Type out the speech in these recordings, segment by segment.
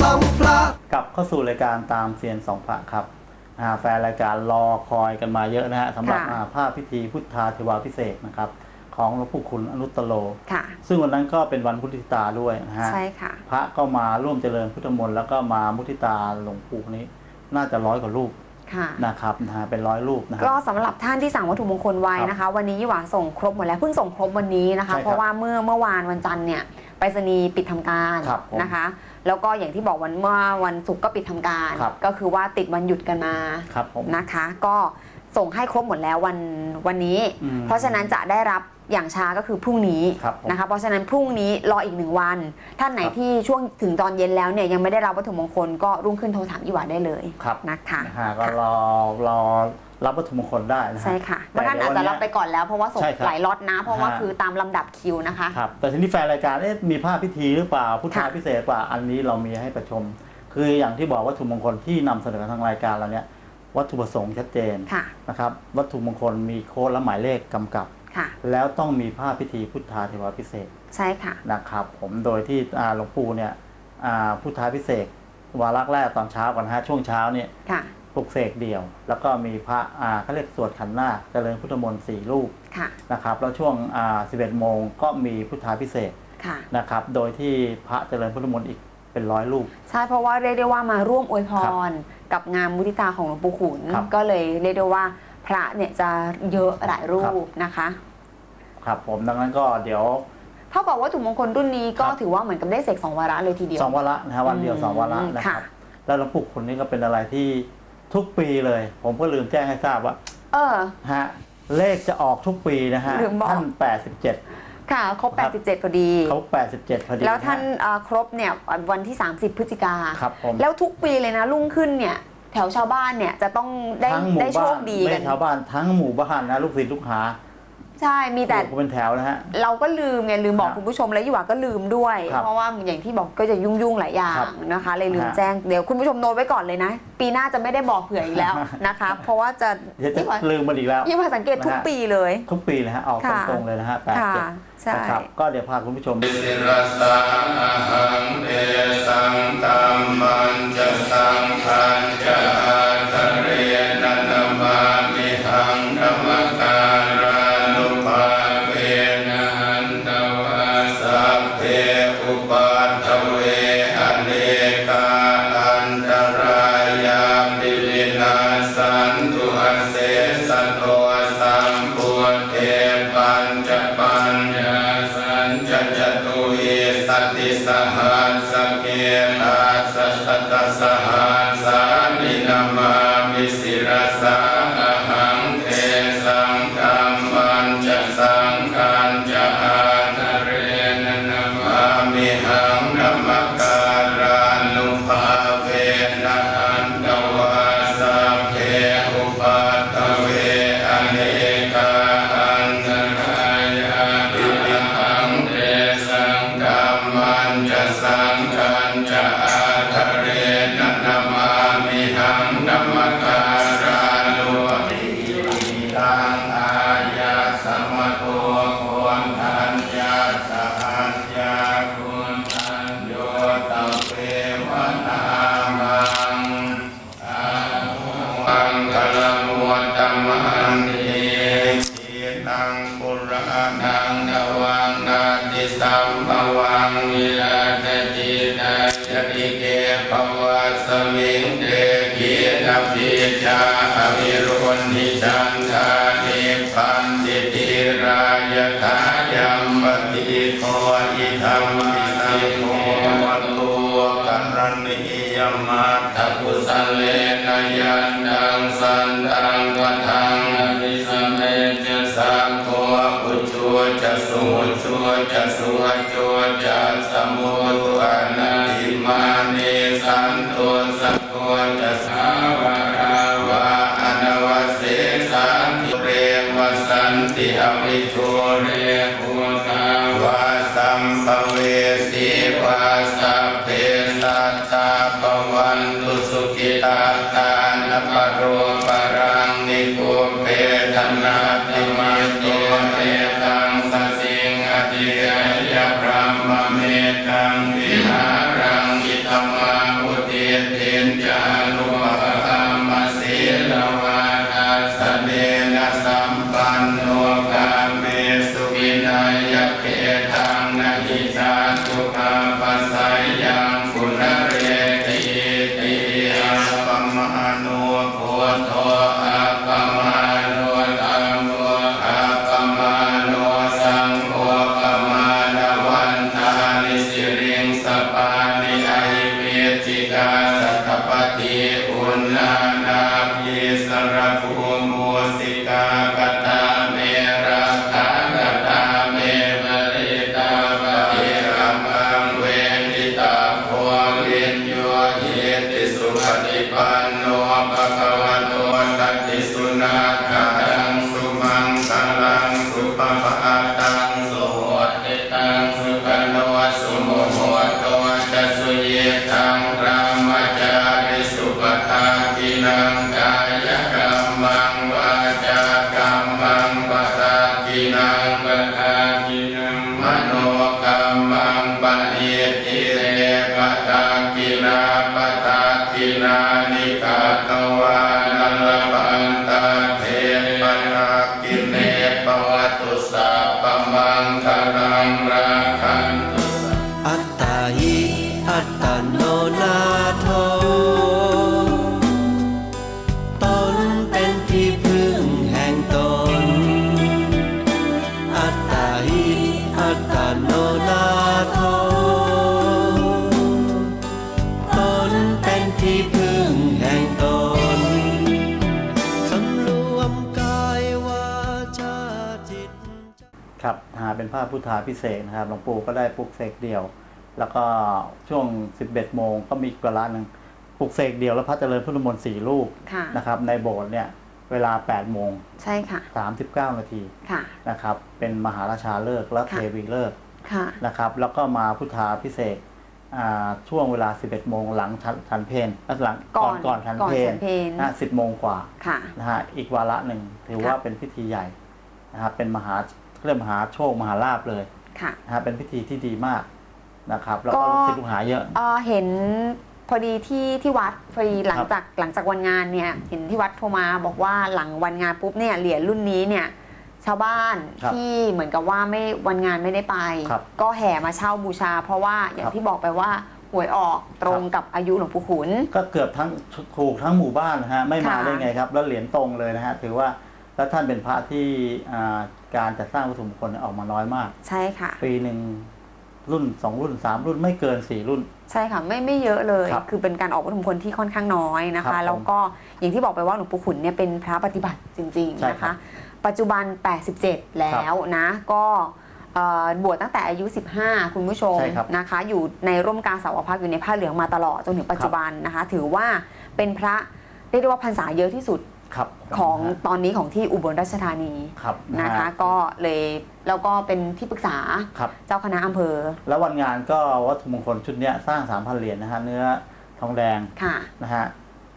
สัมพระกลับเข้าสู่รายการตามเซียนสองพระครับอ่าแฟนรายการรอคอยกันมาเยอะนะฮะสำหรับค่ะอ่าภาพพิธีพุทธาเทวาพิเศษกนะครับ ของหลวงปู่คุณอนุตตโลค่ะซึ่งวันนั้นก็เป็นวันพุทธิตาด้วยนะฮะใช่ค่ะ พระก็มาร่วมเจริญพุทธมนต์แล้วก็มามุทิตาหลวงปู่นี้ น่าจะร้อยกว่ารูป ค่ะ นะครับนะฮะเป็นร้อยรูปนะฮะ ก็สำหรับท่านที่สั่งวัตถุมงคลไว้ครับนะคะ วันนี้ยี่หวาส่งครบหมดแล้วเพิ่งส่งครบวันนี้นะคะ ใช่ครับเพราะว่าเมื่อเมื่อวานวันจันทร์เนี่ยไปรษณีย์ปิดทำการครับผมนะคะ แล้วก็อย่างที่บอกวันเมื่อวันศุกร์ก็ปิดทำการ ครับ ก็คือว่าติดวันหยุดกันมาครับผม นะคะ ก็ส่งให้ครบหมดแล้ววันวันนี้ อืมเพราะฉะนั้นจะได้รับ อย่างช้าก็คือพรุ่งนี้ครับผมนะคะเพราะฉะนั้นพรุ่งนี้รออีกหนึ่งวัน ท่านไหนครับที่ช่วงถึงตอนเย็นแล้วเนี่ยยังไม่ได้รับวัตถุมงคลก็รุ่งขึ้นโทรถามยี่หวาได้เลยครับนะคะนะฮะก็รอรอรับวัตถุมงคลได้นะฮะใช่ค่ะแต่บางท่านอาจจะรับไปก่อนแล้วเพราะว่าส่งใช่ครับหลายล็อตนะ เพราะว่าฮะคือตามลำดับคิวนะคะครับแต่ทีนี้แฟนรายการเอ๊ะมีภาพพิธีหรือเปล่าพุทธาค่ะพิเศษหรือเปล่าอันนี้เรามีให้ประชม คืออย่างที่บอกวัตถุมงคลที่นำเสนอทางรายการเราเนี่ยวัตถุประสงค์ชัดเจนค่ะนะครับวัตถุมงคลมีโค้ดและหมายเลขกำกับ ค่ะ แล้วต้องมีภาพพิธีพุทธาเทวาพิเศษกใช่ค่ะนะครับ ผมโดยที่อ่าหลวงปู่เนี่ยอ่าพุทธาพิเศษกวาระแรกตอนเช้าก่อนนะฮะช่วงเช้าเนี่ยค่ะปลุกเสกเดี่ยว แล้วก็มีพระอ่าเขาเรียกสวดขันธ์นาคเจริญพุทธมนต์สี่รูปค่ะนะครับแล้วช่วงอ่า11โมงก็มีพุทธาพิเศษกค่ะนะครับ โดยที่พระเจริญพุทธมนต์อีกเป็นร้อยรูป ใช่เพราะว่าเรียกได้ว่ามาร่วมอวยพครับรกับงานมุทิตาของหลวงปู่ขุนครับก็เลยเรียกได้ว่า พระเนี่ยจะเยอะหลายรูครับปนะคะ ครับผมดังนั้นก็เดี๋ยวเท่ากับว่าวัตถุมงคลรุ่นนี้ก็ครับถือว่าเหมือนกับได้เสกสองวาระเลยทีเดียวสองวาระนะฮะวันเดียวสองวาระอืมนะครับค่ะแล้วหลวงปู่คุณนี่ก็เป็นอะไรที่ทุกปีเลย ผมก็ลืมแจ้งให้ทราบว่า เออฮะเลขจะออกทุกปีนะฮะลืมบอก ท่าน87ค่ะ ครบ ครับ 87พอดี เขา87พอดีแล้วท่านะฮะเอ่อครบเนี่ยวันที่ 30 พฤศจิกา ครับผม แล้วทุกปีเลยนะรุ่งขึ้นเนี่ย แถวชาวบ้านเนี่ยจะต้องได้ทั้งหมู่ได้โชบ้าคนดีไม่กันใช่ชาวบ้านทั้งหมู่บ้านนะลูกศิษย์ลูกหา ใช่มีแต่ถูกเป็นแถวนะฮะ เราก็ลืมไงลืมบอกครับคุณผู้ชมแล้วยี่หว่าก็ลืมด้วย ครับเพราะว่าอย่างที่บอกก็จะยุ่งยุ่งๆหลายอย่าครังบนะคะ เลยลืมฮะแจ้งเดี๋ยวคุณผู้ชมโน้ตไว้ก่อนเลยนะ ปีหน้าจะไม่ได้บอกเผื่ออีกแล้วนะคะ เพราะว่าจะเดี๋ยวจะยี่หว่าลืมมันอีกแล้วยี่หว่าสังเกตทุกนะฮะปีเลย ทุกปีเลยฮะ ออกค่ะ ตรงๆเลยนะฮะค่ะ87ใช่ นะครับ ก็เดี๋ยวพาคุณผู้ชมสิรสาหังเอสังตัมมันจะสังขันจะอ สังขันจ นิจันทานิปันติติรายทายัมปติโคอิธรรมิสังโฆวันตัวกัรณียมัตถกุสเลนยันดังสั ติอวิทุเรภูตาวาสัมภเวสีวาสัพเพสัตตาปวันตุสุขิตาตานปโรปรังนิโกเปธนาติมาโตเอตังสสิงอติยพระมเมตัง หาเป็นผ้าพุทธาพิเศษกนะครับหลวงปู่ก็ได้ปลุกเสกเดียว แล้วก็ช่วง 11 โมงก็มีอีกเวลาหนึ่งปลุกเสกเดียวแล้วพระเจริญพุทธมนต์สี่รูปค่ะ นะครับ ในโบสถ์เนี่ยเวลา 8 โมง ใช่ค่ะ 39 นาทีค่ะ นะครับ เป็นมหาราชาเลิกษ์และค่ะเทวีเลิกษ์ค่ะ นะครับ แล้วก็มาพุทธาพิเศษกอ่าช่วงเวลา 11 โมงหลังชันชันเพลหลังก่อนก่อนชันก่อนเพลฉันเพลนะ10 โมงกว่า ค่ะ นะฮะอีกวาระหนึ่งถือว่าเป็นพิธีใหญ่นะครับเป็นมหา เรียกมหาโชคมหาลาภเลยค่ะ นะฮะเป็นพิธีที่ดีมากนะครับ แล้วก็ก็ ลูกศิษย์ลูกหาเยอะ เอ่อเห็นพอดีที่ที่วัดพอดีหลังครับ จากหลังจากวันงานเนี่ยเห็นที่วัดโทรมาบอกว่าหลังวันงานปุ๊บเนี่ยเหรียญรุ่นนี้เนี่ยชาวบ้านครับที่เหมือนกับว่าไม่วันงานไม่ได้ไป ครับก็แห่มาเช่าบูชา เพราะว่าอย่าคงรับที่บอกไปว่าหวยออกตรงกับอายุหลวงปู่ขุน ก็เกือบทั้งถูกทั้งหมู่บ้านนะฮะไม่มาค่ะ ได้ไงครับ แล้วเหรียญตรงเลยนะฮะถือว่า แล้วท่านเป็นพระที่อ่าการจัดสร้างวัตถุมงคลเนี่ยออกมาน้อยมาก ใช่ค่ะ ปีหนึ่งรุ่นสองรุ่นสามรุ่นไม่เกินสี่รุ่น ใช่ค่ะไม่ไม่เยอะเลยครับคือเป็นการออกวัตถุมงคลที่ค่อนข้างน้อยนะครัคะบผมแล้วก็อย่างที่บอกไปว่าหลวงปู่ขุนเนี่ยเป็นพระปฏิบัติจริงใช่ๆนะครัคะบปัจจุบัน 87 แล้วนะก็เอ่อบวชตั้งแต่อายุ 15 คุณผู้ชมใช่ครับนะคะ อยู่ในร่มกาสาวพักอยู่ในผ้าเหลืองมาตลอดจนถึงปัจจุบันนะคะ ถือว่าเป็นพระเรียกได้ว่าพรรษาเยอะที่สุด ครับของนะฮะตอนนี้ของที่อุบลราชธานีครับนะคะฮก็เลยแล้วก็เป็นที่ปรึกษาครับเจ้าคณะอำเภอ แล้ววันงานก็วัตถุมงคลชุดเนี้ยสร้างสามพันเหรียญนะฮะเนื้อทองแดงค่ะนะฮะ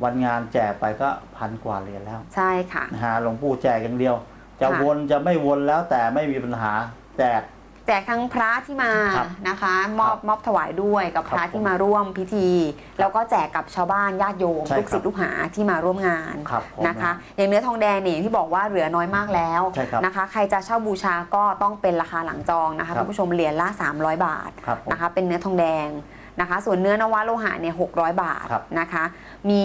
วันงานแจกไปก็พันกว่าเหรียญแล้ว ใช่ค่ะนะฮะหลวงปู่แจกอย่างเดียว จะค่ะวนจะไม่วนแล้วแต่ไม่มีปัญหาแจก แจกทั้งพระที่มาครับนะคะ มอบครับมอบถวายด้วยกับคพรับระที่มาร่วมพิธี แล้วก็แจกกับชาวบ้านญาติโยมใช่ลูกศิษย์ครับลูกหาที่มาร่วมงานครับผมนะคะ อย่างเนื้อทองแดงเนี่ยอย่างที่บอกว่าเหลือน้อยมากแล้วใช่ครับนะคะ ใครจะเช่าบูชาก็ต้องเป็นราคาหลังจองนะครัคะบคุณผู้ชมเหรียญละ 300 บาท ครับผม นะคะเป็นเนื้อทองแดงนะคะ ส่วนเนื้อนวะโลหะเนี่ย600 บาทครับนะคะ มี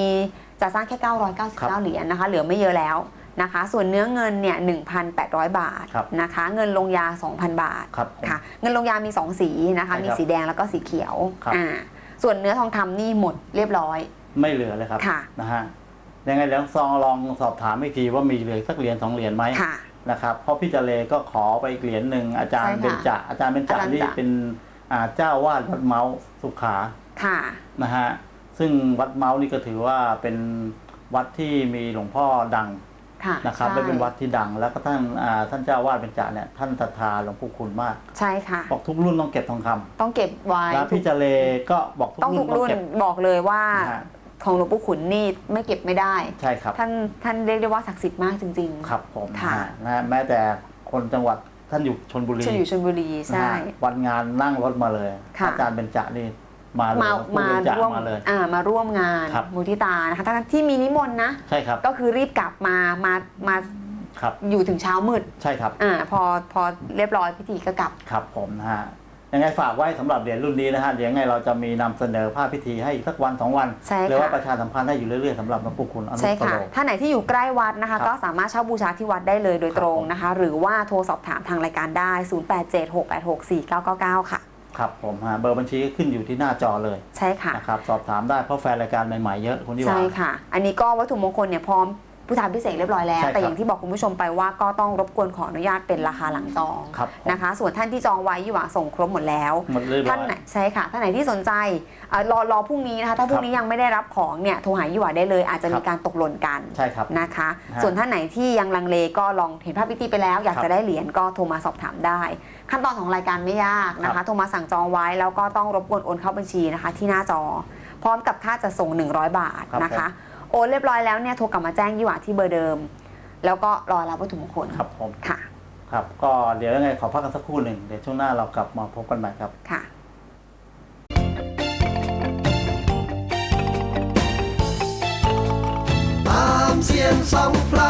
จะสร้างแค่ครับ999เหรียญนะคะ เหลือไม่เยอะแล้ว นะคะ ส่วนเนื้อเงินเนี่ย1,800 บาทครับนะคะ เงินลงยา 2,000 บาทครับผมค่ะ เงินลงยามี 2 สีนะคะใช่ครับมีสีแดงแล้วก็สีเขียวครับอ่าส่วนเนื้อทองคำนี่หมดเรียบร้อย ไม่เหลือเลยครับค่ะนะฮะยังไงเดี๋ยวซองลองสอบถามอีกทีว่ามีเหลือสักเหรียญสองเหรียญไหมค่ะนะครับเพราะพี่เจเลก็ขอไปอีกเหรียญหนึ่งอาจารใช่ย์ค่ะเบญจอาจารย์เบญจอาจารย์นี่เบญจเป็นอ่าเจ้าวาดวัดเมาส์สุขาค่ะนะฮะซึ่งวัดเมาส์นี่ก็ถือว่าเป็นวัดที่มีหลวงพ่อดัง ค่ะนะครับใช่ และเป็นวัดที่ดัง แล้วก็ท่านอ่าท่านเจ้าวาดเบญจเนี่ยท่านศรัทธาหลวงปู่คุณมาก ใช่ค่ะ บอกทุกรุ่นต้องเก็บทองคำต้องเก็บไว้แล้วพี่เจเลก็บอกทุกต้องรุ่ทุนกต้องรุ่นเก็บ บอกเลยว่านะฮะ ของหลวงปู่ขุนนี่ไม่เก็บไม่ได้ ใช่ครับท่านท่านเรียกได้ว่าศักดิ์สิทธิ์มากจริง ๆ ครับผมค่ะ นะฮะนะฮะแม้แต่คนจังหวัดท่านอยู่ชนบุรีชนอยู่ชลบุรีนะใช่ ฮะวันงานนั่งรถมาเลยค่ะ อาจารย์เบญจนี่ มาเลยมาหลวงปู่มาเบญจร่วมมาเลย อ่ามาร่วมงานครับ มูทิตานะคะทั้งที่มีนิมนต์นะ ใช่ครับก็คือรีบกลับมามามาครับ อยู่ถึงเช้ามืดใช่ครับ อ่าพอพอเรียบร้อยพิธีก็กลับ ครับผมนะฮะยังไงฝากไว้สำหรับเหรียญรุ่นนี้นะฮะเดี๋ยวยังไงเราจะมีนำเสนอภาพพิธีให้อีกสักวันสองวันใช่หรือว่าค่ะประชาสัมพันธ์ให้อยู่เรื่อยๆสำหรับหลวงปู่คุณอนุใช่สค่ะ โล ถ้าไหนที่อยู่ใกล้วัดนะคะครับก็สามารถเช่าบูชาที่วัดได้เลยโดยครับตรงผมนะคะ หรือว่าโทรสอบถามทางรายการได้ 0876864999 ค่ะ ครับผมฮะเบอร์บัญชีก็ขึ้นอยู่ที่หน้าจอเลยใช่ค่ะนะครับสอบถามได้เพราะแฟนรายการใหม่ๆเยอะคุณที่ว่าใช่ค่ะ อันนี้ก็วัตถุมงคลเนี่ยพร้อม ผู้ทานพิเศษเรียบร้อยแล้ว ใช่ครับแต่อย่างที่บอกคุณผู้ชมไปว่าก็ต้องรบกวนขออนุญาตเป็นราคาหลังจองครับผมนะคะ ส่วนท่านที่จองไว้อยู่อะส่งครบหมดแล้ว หมดเรียบร้ท่านอยไหนใช่ค่ะ ท่านไหนที่สนใจเอ่อรอรอพรุ่งนี้นะคะ ถ้าพรุ่งนี้ยังไม่ได้รับของเนี่ยโทรหายี่หวาได้เลย อาจจะมีการตกหล่นกันใช่ครับ นะคะ ฮะ ส่วนท่านไหนที่ยังลังเลก็ลองเห็นภาพพิธีไปแล้ว อยากครับจะได้เหรียญก็โทรมาสอบถามได้ ขั้นตอนของรายการไม่ยากนะครัคะบโทรมาสั่งจองไว้แล้วก็ต้องรบกวนโอนเข้าบัญชีนะคะ ที่หน้าจอ พร้อมกับค่าจะส่ง 100 บาทครับนะคะ โอนเรียบร้อยแล้วเนี่ยโทรกลับมาแจ้งยี่หว่าที่เบอร์เดิม แล้วก็รอรับวัตถุมงคลครับผมค่ะ ครับ ก็เดี๋ยวยังไงขอพักกันสักครู่หนึ่งเดี๋ยวช่วงหน้าเรากลับมาพบกันใหม่ครับ ค่ะ ตามเสียงสองพระ